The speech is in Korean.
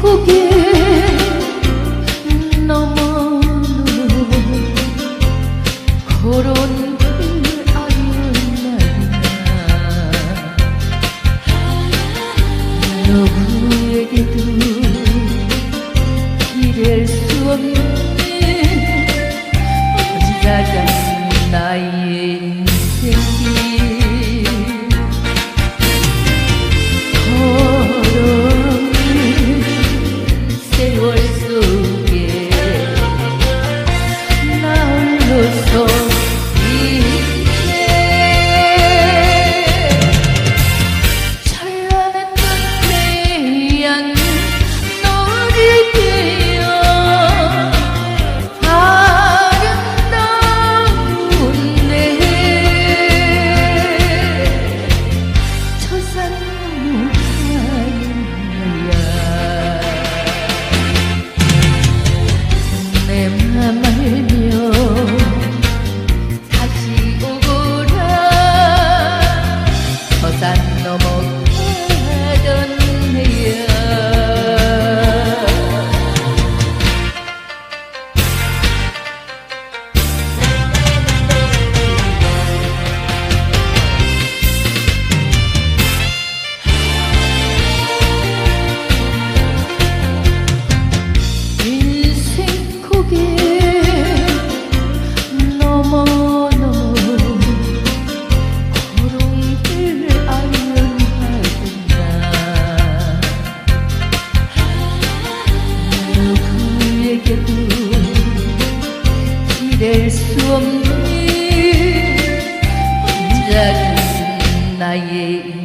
고개 넘어오는 그런 걸 알았나 누구에게도 그대도 기댈 수 없는 작은 나의